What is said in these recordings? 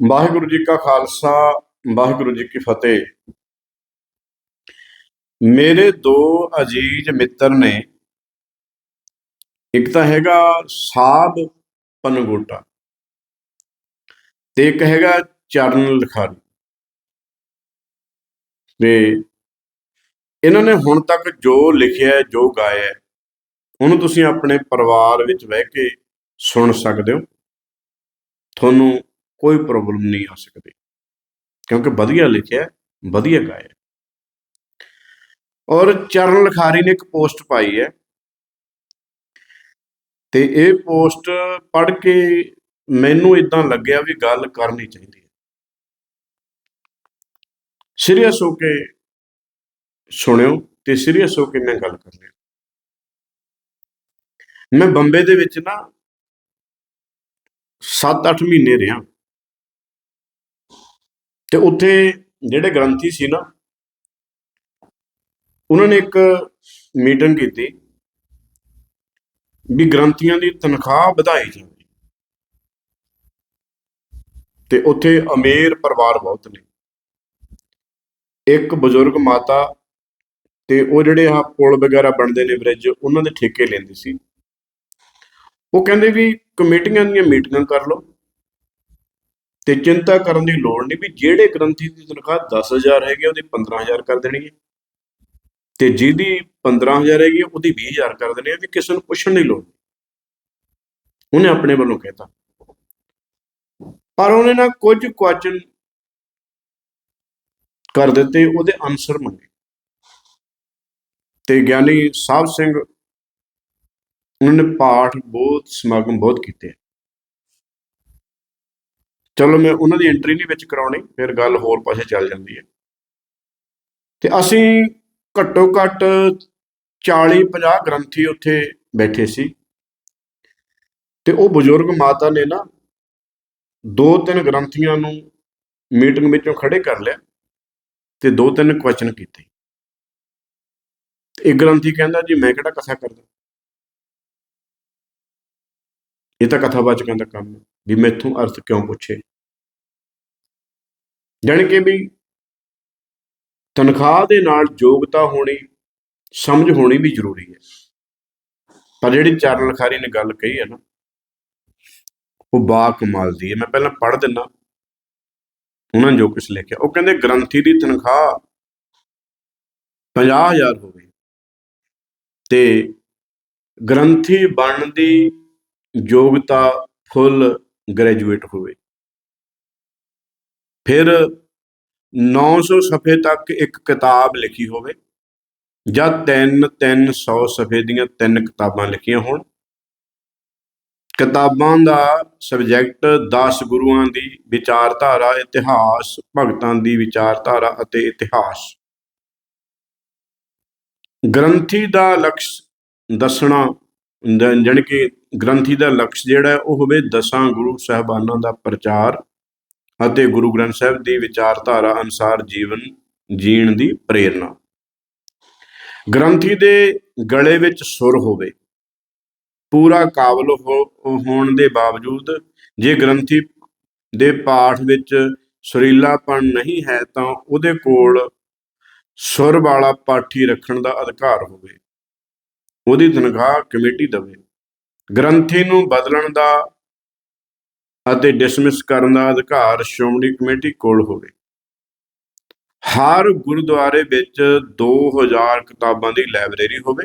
ਵਾਹਿਗੁਰੂ ਜੀ ਕਾ ਖਾਲਸਾ, ਵਾਹਿਗੁਰੂ ਜੀ ਕੀ ਫਤਿਹ। ਮੇਰੇ ਦੋ ਅਜੀਜ਼ ਮਿੱਤਰ ਨੇ, ਇੱਕ ਤਾਂ ਹੈਗਾ ਸਾਬ ਪਨਗੋਟਾ ਤੇ ਇੱਕ ਹੈਗਾ ਚਰਨ ਲਿਖਾਰੀ। ਤੇ ਇਹਨਾਂ ਨੇ ਹੁਣ ਤੱਕ ਜੋ ਲਿਖਿਆ ਜੋ ਗਾਇਆ ਉਹਨੂੰ ਤੁਸੀਂ ਆਪਣੇ ਪਰਿਵਾਰ ਵਿੱਚ ਬਹਿ ਕੇ ਸੁਣ ਸਕਦੇ ਹੋ। ਤੁਹਾਨੂੰ ਕੋਈ ਪ੍ਰੋਬਲਮ ਨਹੀਂ ਆ ਸਕਦੀ। ਕਿਉਂਕਿ ਵਧੀਆ ਲਿਖਿਆ ਵਧੀਆ ਗਾਇਆ ਔਰ ਚਰਨ ਲਿਖਾਰੀ ਨੇ ਇੱਕ ਪੋਸਟ ਪਾਈ ਹੈ। ਤੇ ਇਹ ਪੋਸਟ ਪੜ੍ਹ ਕੇ ਮੈਨੂੰ ਇਦਾਂ ਲੱਗਿਆ ਵੀ ਗੱਲ ਕਰਨੀ ਚਾਹੀਦੀ ਹੈ। ਸੀਰੀਅਸ ਹੋ ਕੇ ਸੁਣਿਓ ਤੇ ਸੀਰੀਅਸ ਹੋ ਕੇ ਮੈਂ ਗੱਲ ਕਰ ਰਿਹਾ। ਮੈਂ ਬੰਬੇ ਦੇ ਵਿੱਚ ਨਾ 7-8 ਮਹੀਨੇ ਰਿਹਾ। ਤੇ ਉੱਥੇ ਜਿਹੜੇ ਗ੍ਰੰਥੀ ਸੀ ਨਾ, ਉਹਨਾਂ ਨੇ ਇੱਕ ਮੀਟਿੰਗ ਕੀਤੀ ਵੀ ਗ੍ਰੰਥੀਆਂ ਦੀ ਤਨਖਾਹ ਵਧਾਈ ਜਾਵੇ। ਤੇ ਉੱਥੇ ਅਮੀਰ ਪਰਿਵਾਰ ਬਹੁਤ ਨੇ। ਇੱਕ ਬਜ਼ੁਰਗ ਮਾਤਾ ਤੇ ਉਹ ਜਿਹੜੇ ਆ ਪੁਲ ਵਗੈਰਾ ਬਣਦੇ ਨੇ ਬ੍ਰਿਜ ਉਹਨਾਂ ਦੇ ਠੇਕੇ ਲੈਂਦੇ ਸੀ। ਉਹ ਕਹਿੰਦੇ ਵੀ ਕਮੇਟੀਆਂ ਦੀਆਂ ਮੀਟਿੰਗਾਂ ਕਰ ਲਓ। ਤੇ ਚਿੰਤਾ ਕਰਨ ਦੀ ਲੋੜ ਨਹੀਂ ਵੀ ਜਿਹੜੇ ਗ੍ਰੰਥੀ ਦੀ ਤਨਖਾਹ 10000 ਹੈਗੀ ਆ, ਉਹਦੀ 15000 ਕਰ ਦੇਣੀ ਹੈ। ਤੇ ਜਿਹਦੀ 15000 ਹੈਗੀ ਆ, ਉਹਦੀ 20000 ਕਰ ਦੇਣੀ ਹੈ ਵੀ ਕਿਸੇ ਨੂੰ ਪੁੱਛਣ ਦੀ ਲੋੜ ਨਹੀਂ। ਉਹਨੇ ਆਪਣੇ ਵੱਲੋਂ ਕਹਿਤਾ। ਪਰ ਉਹਨੇ ਨਾ ਕੁਝ ਕੁਐਸਚਨ ਕਰ ਦਿੱਤੇ ਉਹਦੇ ਆਨਸਰ ਮੰਗੇ। ਤੇ ਗਿਆਨੀ ਸਾਹਿਬ ਸਿੰਘ ਉਹਨਾਂ ਨੇ ਪਾਠ ਬਹੁਤ ਸਮਾਗਮ ਬਹੁਤ ਕੀਤੇ ਚਲੋ ਮੈਂ ਉਹਨਾਂ ਦੀ ਐਂਟਰੀ ਨਹੀਂ ਵਿੱਚ ਕਰਾਉਣੀ, ਫਿਰ ਗੱਲ ਹੋਰ ਪਾਸੇ ਚੱਲ ਜਾਂਦੀ ਹੈ। ਤੇ ਅਸੀਂ ਘੱਟੋ ਘੱਟ 40 50 ਗ੍ਰੰਥੀ ਉੱਥੇ ਬੈਠੇ ਸੀ। ਤੇ ਉਹ ਬਜ਼ੁਰਗ ਮਾਤਾ ਨੇ ਨਾ ਦੋ ਤਿੰਨ ਗ੍ਰੰਥੀਆਂ ਨੂੰ ਮੀਟਿੰਗ ਵਿੱਚੋਂ ਖੜੇ ਕਰ ਲਿਆ ਤੇ ਦੋ ਤਿੰਨ ਕੁਐਸਚਨ ਕੀਤੇ। ਇੱਕ ਗ੍ਰੰਥੀ ਕਹਿੰਦਾ, ਜੀ, ਮੈਂ ਕਿਹੜਾ ਕਥਾ ਕਰਦਾ? ਇਹ ਤਾਂ ਕਥਾਵਾਚਕਾਂ ਦਾ ਕੰਮ ਹੈ ਵੀ ਮੈਥੋਂ ਅਰਥ ਕਿਉਂ ਪੁੱਛੇ? ਜਾਣੀ ਕਿ ਵੀ ਤਨਖਾਹ ਦੇ ਨਾਲ ਯੋਗਤਾ ਹੋਣੀ, ਸਮਝ ਹੋਣੀ ਵੀ ਜ਼ਰੂਰੀ ਹੈ। ਪਰ ਜਿਹੜੀ ਚਰਨ ਲਖਾਰੀ ਨੇ ਗੱਲ ਕਹੀ ਹੈ ਨਾ, ਉਹ ਬਾ ਕਮਾਲ ਦੀ ਹੈ। ਮੈਂ ਪਹਿਲਾਂ ਪੜ੍ਹ ਦਿੰਦਾ, ਉਹਨਾਂ ਜੋ ਕੁਝ ਲਿਖਿਆ। ਉਹ ਕਹਿੰਦੇ ਗ੍ਰੰਥੀ ਦੀ ਤਨਖਾਹ 50000 ਹੋਵੇ ਤੇ ਗ੍ਰੰਥੀ ਬਣਨ ਦੀ ਯੋਗਤਾ ਫੁੱਲ ਗ੍ਰੈਜੂਏਟ ਹੋਵੇ। ਫਿਰ 900 ਸਫ਼ੇ ਤੱਕ ਇੱਕ ਕਿਤਾਬ ਲਿਖੀ ਹੋਵੇ, ਜਾਂ 3 300 ਸਫ਼ੇ ਦੀਆਂ ਤਿੰਨ ਕਿਤਾਬਾਂ ਲਿਖੀਆਂ ਹੋਣ। ਕਿਤਾਬਾਂ ਦਾ ਸਬਜੈਕਟ 10 ਗੁਰੂਆਂ ਦੀ ਵਿਚਾਰਧਾਰਾ, ਇਤਿਹਾਸ, ਭਗਤਾਂ ਦੀ ਵਿਚਾਰਧਾਰਾ ਅਤੇ ਇਤਿਹਾਸ। ਗ੍ਰੰਥੀ ਦਾ ਲਕਸ਼ ਦੱਸਣਾ, ਜਾਣੀ ਕਿ ਗ੍ਰੰਥੀ ਦਾ ਲਕਸ਼ ਜਿਹੜਾ ਉਹ ਹੋਵੇ ਦਸਾਂ ਗੁਰੂ ਸਾਹਿਬਾਨਾਂ ਦਾ ਪ੍ਰਚਾਰ। ਅਤੇ ਗੁਰੂ ਗ੍ਰੰਥ ਸਾਹਿਬ ਦੀ ਵਿਚਾਰਧਾਰਾ ਅਨੁਸਾਰ ਜੀਵਨ ਜੀਣ ਦੀ ਪ੍ਰੇਰਣਾ। ਗ੍ਰੰਥੀ ਦੇ ਗਲੇ ਵਿੱਚ ਸੁਰ ਹੋਵੇ, ਪੂਰਾ ਕਾਬਲ ਹੋਣ ਦੇ ਬਾਵਜੂਦ ਜੇ ਗ੍ਰੰਥੀ ਦੇ ਪਾਠ ਵਿੱਚ ਸੁਰੀਲਾਪਣ ਨਹੀਂ ਹੈ ਤਾਂ ਉਹਦੇ ਕੋਲ ਸੁਰ ਵਾਲਾ ਪਾਠੀ ਰੱਖਣ ਦਾ ਅਧਿਕਾਰ ਹੋਵੇ। ਉਹਦੀ ਤਨਖਾਹ ਕਮੇਟੀ ਦੇਵੇ। ਗ੍ਰੰਥੀ ਨੂੰ ਬਦਲਣ ਦਾ ਅਤੇ ਡਿਸਮਿਸ ਕਰਨ ਦਾ ਅਧਿਕਾਰ ਸ਼੍ਰੋਮਣੀ ਕਮੇਟੀ ਕੋਲ ਹੋਵੇ। ਹਰ ਗੁਰਦੁਆਰੇ ਵਿੱਚ 2000 ਕਿਤਾਬਾਂ ਦੀ ਲਾਇਬ੍ਰੇਰੀ ਹੋਵੇ।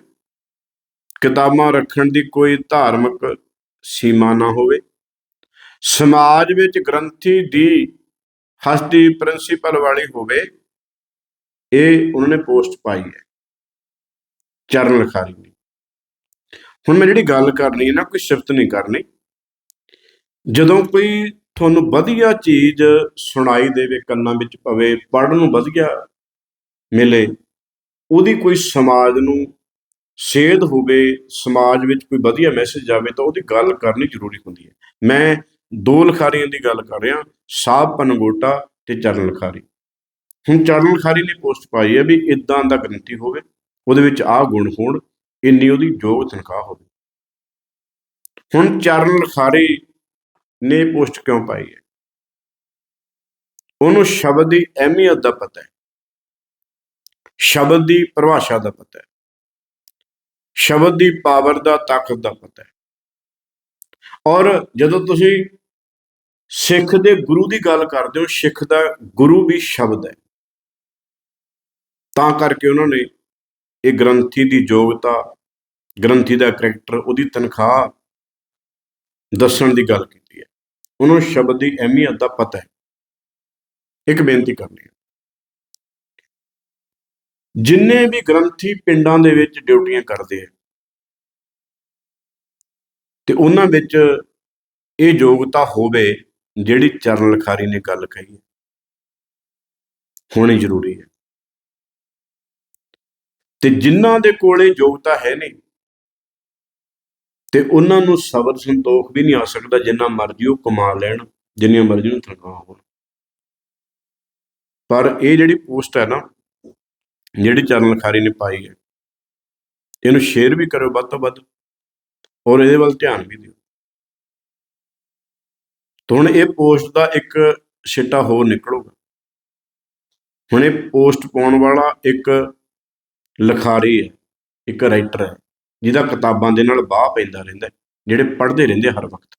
ਕਿਤਾਬਾਂ ਰੱਖਣ ਦੀ ਕੋਈ ਧਾਰਮਿਕ ਸੀਮਾ ਨਾ ਹੋਵੇ। ਸਮਾਜ ਵਿੱਚ ਗ੍ਰੰਥੀ ਦੀ ਹਸਤੀ ਪ੍ਰਿੰਸੀਪਲ ਵਾਲੀ ਹੋਵੇ। ਇਹ ਉਹਨਾਂ ਨੇ ਪੋਸਟ ਪਾਈ ਹੈ। ਚਰਨ ਲਿਖਾਰੀ ਨੇ। ਹੁਣ ਮੈਂ ਜਿਹੜੀ ਗੱਲ ਕਰਨੀ ਹੈ ਨਾ, ਕੋਈ ਸਿਫਤ ਨਹੀਂ ਕਰਨੀ। ਜਦੋਂ ਕੋਈ ਤੁਹਾਨੂੰ ਵਧੀਆ ਚੀਜ਼ ਸੁਣਾਈ ਦੇਵੇ, ਕੰਨਾਂ ਵਿੱਚ ਪਵੇ, ਪੜ੍ਹਨ ਨੂੰ ਵਧੀਆ ਮਿਲੇ, ਉਹਦੀ ਕੋਈ ਸਮਾਜ ਨੂੰ ਸੇਧ ਹੋਵੇ, ਸਮਾਜ ਵਿੱਚ ਕੋਈ ਵਧੀਆ ਮੈਸੇਜ ਜਾਵੇ ਤਾਂ ਉਹਦੀ ਗੱਲ ਕਰਨੀ ਜ਼ਰੂਰੀ ਹੁੰਦੀ ਹੈ। ਮੈਂ ਦੋ ਲਿਖਾਰੀਆਂ ਦੀ ਗੱਲ ਕਰ ਰਿਹਾ ਸਾਹਿਬ ਪਨਗੋਟਾ ਤੇ ਚਰਨ ਲਿਖਾਰੀ। ਹੁਣ ਚਰਨ ਲਿਖਾਰੀ ਨੇ ਪੋਸਟ ਪਾਈ ਹੈ ਵੀ ਇਦਾਂ ਦਾ ਗ੍ਰੰਥੀ ਹੋਵੇ, ਉਹਦੇ ਵਿੱਚ ਆਹ ਗੁਣ ਹੋਣ, ਇੰਨੀ ਉਹਦੀ ਯੋਗ ਤਨਖਾਹ ਹੋਵੇ। ਹੁਣ ਚਰਨ ਲਿਖਾਰੀ ਨੇ ਪੋਸਟ ਕਿਉਂ ਪਾਈ ਹੈ? ਉਹਨੂੰ ਸ਼ਬਦ ਦੀ ਅਹਿਮੀਅਤ ਦਾ ਪਤਾ ਹੈ। ਸ਼ਬਦ ਦੀ ਪਰਿਭਾਸ਼ਾ ਦਾ ਪਤਾ ਹੈ। ਸ਼ਬਦ ਦੀ ਪਾਵਰ ਦਾ ਤਾਕਤ ਦਾ ਪਤਾ ਹੈ। ਔਰ ਜਦੋਂ ਤੁਸੀਂ ਸਿੱਖ ਦੇ ਗੁਰੂ ਦੀ ਗੱਲ ਕਰਦੇ ਹੋ, ਸਿੱਖ ਦਾ ਗੁਰੂ ਵੀ ਸ਼ਬਦ ਹੈ। ਤਾਂ ਕਰਕੇ ਉਹਨਾਂ ਨੇ ਇਹ ਗ੍ਰੰਥੀ ਦੀ ਯੋਗਤਾ, ਗ੍ਰੰਥੀ ਦਾ ਕਰੈਕਟਰ, ਉਹਦੀ ਤਨਖਾਹ ਦੱਸਣ ਦੀ ਗੱਲ ਕੀਤੀ। ਉਹਨੂੰ ਸ਼ਬਦ ਦੀ ਅਹਿਮੀਅਤ ਦਾ ਪਤਾ ਹੈ। ਇੱਕ ਬੇਨਤੀ ਕਰਨੀ ਹੈ। ਜਿੰਨੇ ਵੀ ਗ੍ਰੰਥੀ ਪਿੰਡਾਂ ਦੇ ਵਿੱਚ ਡਿਊਟੀਆਂ ਕਰਦੇ ਆ, ਤੇ ਉਹਨਾਂ ਵਿੱਚ ਇਹ ਯੋਗਤਾ ਹੋਵੇ ਜਿਹੜੀ ਚਰਨ ਲਖਾਰੀ ਨੇ ਗੱਲ ਕਹੀ ਹੈ। ਹੋਣੀ ਜ਼ਰੂਰੀ ਹੈ। ਤੇ ਜਿਨ੍ਹਾਂ ਦੇ ਕੋਲੇ ਯੋਗਤਾ ਹੈ ਨਹੀਂ ਤੇ ਉਹਨਾਂ ਨੂੰ ਸਬਰ ਸੰਤੋਖ ਵੀ ਨਹੀਂ ਆ ਸਕਦਾ ਜਿੰਨਾ ਮਰਜ਼ੀ ਉਹ ਕਮਾ ਲੈਣ, ਜਿੰਨੀਆਂ ਮਰਜ਼ੀ ਨੂੰ ਤਨਖਾਹ ਹੋਣ। ਪਰ ਇਹ ਜਿਹੜੀ ਪੋਸਟ ਹੈ ਨਾ, ਜਿਹੜੀ ਚਰਨ ਲਖਾਰੀ ਨੇ ਪਾਈ ਹੈ, ਇਹਨੂੰ ਸ਼ੇਅਰ ਵੀ ਕਰੋ ਵੱਧ ਤੋਂ ਵੱਧ ਔਰ ਇਹਦੇ ਵੱਲ ਧਿਆਨ ਵੀ ਦਿਓ। ਹੁਣ ਇਹ ਪੋਸਟ ਦਾ ਇੱਕ ਛਿੱਟਾ ਹੋਰ ਨਿਕਲੂਗਾ। ਹੁਣ ਇਹ ਪੋਸਟ ਪਾਉਣ ਵਾਲਾ ਇੱਕ ਲਿਖਾਰੀ ਹੈ, ਇੱਕ ਰਾਈਟਰ ਹੈ। ਜਿਹਦਾ ਕਿਤਾਬਾਂ ਦੇ ਨਾਲ ਵਾਹ ਪੈਂਦਾ ਰਹਿੰਦਾ ਜਿਹੜੇ ਪੜ੍ਹਦੇ ਰਹਿੰਦੇ ਹਰ ਵਕਤ।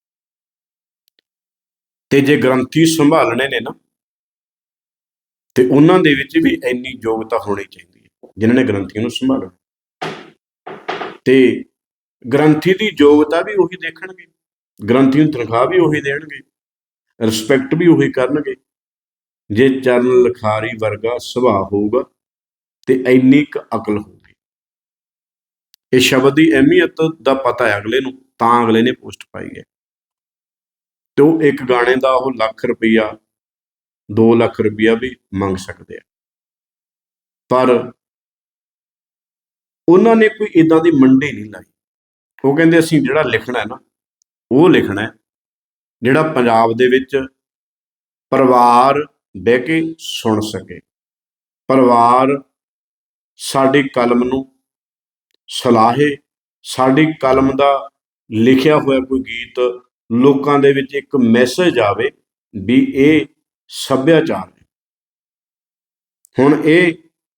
ਤੇ ਜੇ ਗ੍ਰੰਥੀ ਸੰਭਾਲਣੇ ਨੇ ਨਾ, ਤੇ ਉਹਨਾਂ ਦੇ ਵਿੱਚ ਵੀ ਇੰਨੀ ਯੋਗਤਾ ਹੋਣੀ ਚਾਹੀਦੀ ਹੈ, ਜਿਨ੍ਹਾਂ ਨੇ ਗ੍ਰੰਥੀਆਂ ਨੂੰ ਸੰਭਾਲਣਾ ਤੇ ਗ੍ਰੰਥੀ ਦੀ ਯੋਗਤਾ ਵੀ ਉਹੀ ਦੇਖਣਗੇ ਗ੍ਰੰਥੀ ਨੂੰ ਤਨਖਾਹ ਵੀ ਉਹੀ ਦੇਣਗੇ, ਰਿਸਪੈਕਟ ਵੀ ਉਹੀ ਕਰਨਗੇ। ਜੇ ਚਰਨ ਲਖਾਰੀ ਵਰਗਾ ਸੁਭਾਅ ਹੋਊਗਾ, ਤੇ ਇੰਨੀ ਕੁ ਅਕਲ ਹੋਊਗੀ ਇਹ ਸ਼ਬਦ ਦੀ ਅਹਿਮੀਅਤ ਦਾ ਪਤਾ ਹੈ ਅਗਲੇ ਨੂੰ, ਤਾਂ ਅਗਲੇ ਨੇ ਪੋਸਟ ਪਾਈ ਹੈ। ਤੇ ਉਹ ਇੱਕ ਗਾਣੇ ਦਾ ਉਹ ਲੱਖ ਰੁਪਈਆ 2 ਲੱਖ ਰੁਪਈਆ ਵੀ ਮੰਗ ਸਕਦੇ ਆ। ਪਰ ਉਹਨਾਂ ਨੇ ਕੋਈ ਇਦਾਂ ਦੀ ਮੰਡੀ ਨਹੀਂ ਲਾਈ। ਉਹ ਕਹਿੰਦੇ ਅਸੀਂ ਜਿਹੜਾ ਲਿਖਣਾ ਹੈ ਨਾ, ਉਹ ਲਿਖਣਾ ਹੈ, ਜਿਹੜਾ ਪੰਜਾਬ ਦੇ ਵਿੱਚ ਪਰਿਵਾਰ ਬਹਿ ਕੇ ਸੁਣ ਸਕੇ। ਪਰਿਵਾਰ ਸਾਡੀ ਕਲਮ ਨੂੰ ਸਲਾਹੇ, ਸਾਡੀ ਕਲਮ ਦਾ ਲਿਖਿਆ ਹੋਇਆ ਕੋਈ ਗੀਤ ਲੋਕਾਂ ਦੇ ਵਿੱਚ ਇੱਕ ਮੈਸੇਜ ਆਵੇ ਵੀ ਇਹ ਸੱਭਿਆਚਾਰ ਹੈ। ਹੁਣ ਇਹ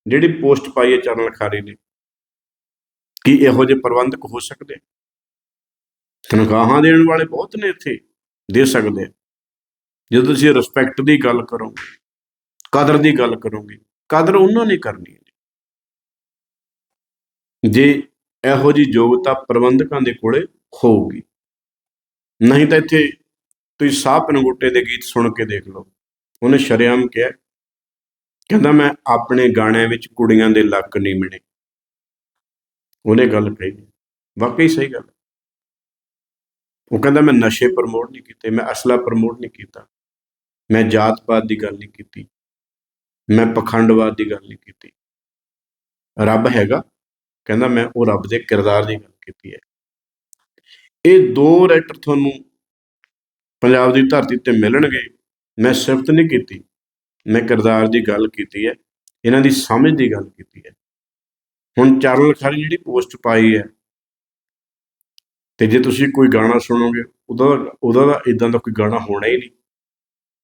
ਜਿਹੜੀ ਪੋਸਟ ਪਾਈ ਹੈ ਚਰਨ ਲਖਾਰੀ ਨੇ, ਕੀ ਇਹੋ ਜਿਹੇ ਪ੍ਰਬੰਧਕ ਹੋ ਸਕਦੇ ਤਨਖਾਹਾਂ ਦੇਣ ਵਾਲੇ ਬਹੁਤ ਨੇ ਇੱਥੇ, ਦੇ ਸਕਦੇ ਜਦੋਂ ਤੁਸੀਂ ਰਿਸਪੈਕਟ ਦੀ ਗੱਲ ਕਰੋਗੇ, ਕਦਰ ਦੀ ਗੱਲ ਕਰੋਗੇ, ਕਦਰ ਉਹਨਾਂ ਨੇ ਕਰਨੀ ਹੈ। ਜੇ ਇਹੋ ਜੀ ਯੋਗਤਾ ਪ੍ਰਬੰਧਕਾਂ ਦੇ ਕੋਲੇ ਹੋਊਗੀ। ਨਹੀਂ ਤਾਂ ਇੱਥੇ ਤੁਸੀਂ ਸਾਹ ਪਨਗੋਟੇ ਦੇ ਗੀਤ ਸੁਣ ਕੇ ਦੇਖ ਲਓ। ਉਹਨੇ ਸ਼ਰੇਆਮ ਕਿਹਾ, ਕਹਿੰਦਾ, ਮੈਂ ਆਪਣੇ ਗਾਣਿਆਂ ਵਿੱਚ ਕੁੜੀਆਂ ਦੇ ਲੱਕ ਨਹੀਂ ਮਿਣੇ। ਉਹਨੇ ਗੱਲ ਕਹੀ। ਵਾਕਈ ਸਹੀ ਗੱਲ। ਉਹ ਕਹਿੰਦਾ, ਮੈਂ ਨਸ਼ੇ ਪ੍ਰਮੋਟ ਨਹੀਂ ਕੀਤੇ, ਮੈਂ ਅਸਲਾ ਪ੍ਰਮੋਟ ਨਹੀਂ ਕੀਤਾ। ਮੈਂ ਜਾਤ ਪਾਤ ਦੀ ਗੱਲ ਨਹੀਂ ਕੀਤੀ। ਮੈਂ ਪਖੰਡਵਾਦ ਦੀ ਗੱਲ ਨਹੀਂ ਕੀਤੀ। ਰੱਬ ਹੈਗਾ। ਕਹਿੰਦਾ ਮੈਂ ਉਹ ਰੱਬ ਦੇ ਕਿਰਦਾਰ ਦੀ ਗੱਲ ਕੀਤੀ ਹੈ। ਇਹ ਦੋ ਰਾਈਟਰ ਤੁਹਾਨੂੰ ਪੰਜਾਬ ਦੀ ਧਰਤੀ ਤੇ ਮਿਲਣਗੇ। ਮੈਂ ਸਿਫਤ ਨਹੀਂ ਕੀਤੀ। ਮੈਂ ਕਿਰਦਾਰ ਦੀ ਗੱਲ ਕੀਤੀ ਹੈ। ਇਹਨਾਂ ਦੀ ਸਮਝ ਦੀ ਗੱਲ ਕੀਤੀ ਹੈ। ਹੁਣ ਚਰਨ ਲਖਾਰੀ ਜਿਹੜੀ ਪੋਸਟ ਪਾਈ ਹੈ, ਤੇ ਜੇ ਤੁਸੀਂ ਕੋਈ ਗਾਣਾ ਸੁਣੋਗੇ, ਉਹਦਾ ਉਹਦਾ ਦਾ ਇਦਾਂ ਦਾ ਕੋਈ ਗਾਣਾ ਹੋਣਾ ਹੀ ਨਹੀਂ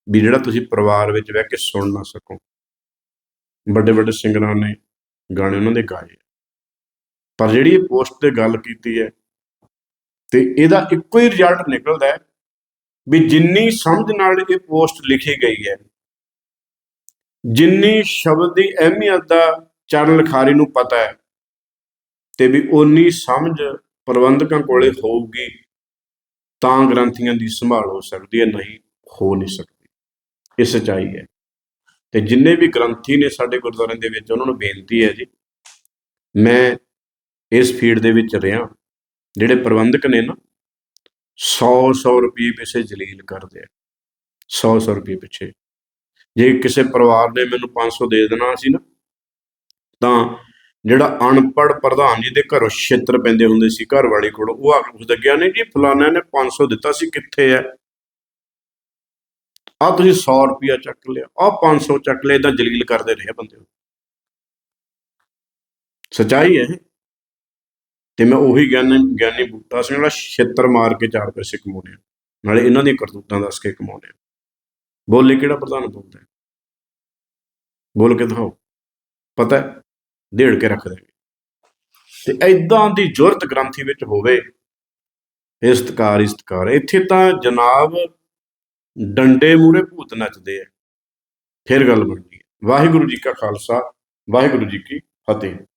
ਵੀ ਜਿਹੜਾ ਤੁਸੀਂ ਪਰਿਵਾਰ ਵਿੱਚ ਬਹਿ ਕੇ ਸੁਣ ਨਾ ਸਕੋ। ਵੱਡੇ ਵੱਡੇ ਸਿੰਗਰਾਂ ਨੇ ਗਾਣੇ ਉਹਨਾਂ ਦੇ ਗਾਏ। ਪਰ ਜਿਹੜੀ ਇਹ ਪੋਸਟ ਤੇ ਗੱਲ ਕੀਤੀ ਹੈ, ਤੇ ਇਹਦਾ ਇੱਕੋ ਹੀ ਰਿਜ਼ਲਟ ਨਿਕਲਦਾ ਹੈ ਵੀ ਜਿੰਨੀ ਸਮਝ ਨਾਲ ਇਹ ਪੋਸਟ ਲਿਖੀ ਗਈ ਹੈ, ਜਿੰਨੀ ਸ਼ਬਦ ਦੀ ਅਹਿਮੀਅਤ ਦਾ ਚਰਨ ਲਖਾਰੀ ਨੂੰ ਪਤਾ ਹੈ, ਤੇ ਵੀ ਉਨੀ ਸਮਝ ਪ੍ਰਬੰਧਕਾਂ ਕੋਲੇ ਹੋਊਗੀ, ਤਾਂ ਗ੍ਰੰਥੀਆਂ ਦੀ ਸੰਭਾਲ ਹੋ ਸਕਦੀ ਹੈ, ਨਹੀਂ ਹੋ ਨਹੀਂ ਸਕਦੀ। ਇਹ ਸਚਾਈ ਹੈ। ਤੇ ਜਿੰਨੇ ਵੀ ਗ੍ਰੰਥੀ ਨੇ ਸਾਡੇ ਗੁਰਦੁਆਰਿਆਂ ਦੇ ਵਿੱਚ, ਉਹਨਾਂ ਨੂੰ ਬੇਨਤੀ ਹੈ ਜੀ, ਮੈਂ ਇਸ ਫੀਲਡ ਦੇ ਵਿੱਚ ਰਿਹਾ। ਜਿਹੜੇ ਪ੍ਰਬੰਧਕ ਨੇ ਨਾ 100 100 ਰੁਪਏ ਪਿੱਛੇ ਜਲੀਲ ਕਰਦੇ ਆ। 100 100 ਰੁਪਏ ਪਿੱਛੇ। ਜੇ ਕਿਸੇ ਪਰਿਵਾਰ ਨੇ ਮੈਨੂੰ 500 ਦੇ ਦੇਣਾ ਸੀ ਨਾ, ਤਾਂ ਜਿਹੜਾ ਅਨਪੜ੍ਹ ਪ੍ਰਧਾਨ ਜੀ ਦੇ ਘਰੋਂ ਛਿੱਤਰ ਪੈਂਦੇ ਹੁੰਦੇ ਸੀ ਘਰ ਵਾਲੇ ਕੋਲ, ਉਹ ਆ ਕੇ ਪੁੱਛਦਾ ਗਿਆ ਨਹੀਂ ਜੀ ਫਲਾਣਾ ਨੇ 500 ਦਿੱਤਾ ਸੀ, ਕਿੱਥੇ ਹੈ ਆ ਤੁਸੀਂ 100 ਰੁਪਿਆ ਚੱਕ ਲਿਆ। ਆ 500 ਚੱਕ ਲਿਆ ਇਦਾਂ ਜਲੀਲ ਕਰਦੇ ਰਹੇ ਬੰਦੇ। ਨੂੰ ਸਚਾਈ ਹੈ ਤੇ ਮੈਂ ਉਹੀ ਗਿਆਨੀ ਗਿਆਨੀ ਬੂਟਾ ਸਿੰਘ ਜਿਹੜਾ ਛਿੱਤਰ ਮਾਰ ਕੇ ਚਾਰ ਪੈਸੇ ਕਮਾਉਂਦੇ ਆ। ਨਾਲੇ ਇਹਨਾਂ ਦੀਆਂ ਕਰਤੂਤਾਂ ਦੱਸ ਕੇ ਕਮਾਉਂਦੇ ਆ। ਬੋਲੇ ਕਿਹੜਾ ਪ੍ਰਧਾਨ ਬੋਲਦਾ ਬੋਲ ਕੇ ਦਿਖਾਓ। ਪਤਾ ਹੈ? ਦੇੜ ਕੇ ਰੱਖ ਦੇਣਗੇ। ਤੇ ਐਦਾਂ ਦੀ ਜ਼ੁਰਤ ਗ੍ਰੰਥੀ ਵਿੱਚ ਹੋਵੇ ਇਸਤਕਾਰ ਇਸਤਕਾਰ ਇੱਥੇ ਤਾਂ ਜਨਾਬ ਡੰਡੇ ਮੂਰੇ ਭੂਤ ਨੱਚਦੇ ਆ। ਫਿਰ ਗੱਲ ਬਣਦੀ ਹੈ। ਵਾਹਿਗੁਰੂ ਜੀ ਕਾ ਖਾਲਸਾ, ਵਾਹਿਗੁਰੂ ਜੀ ਕੀ ਫਤਿਹ।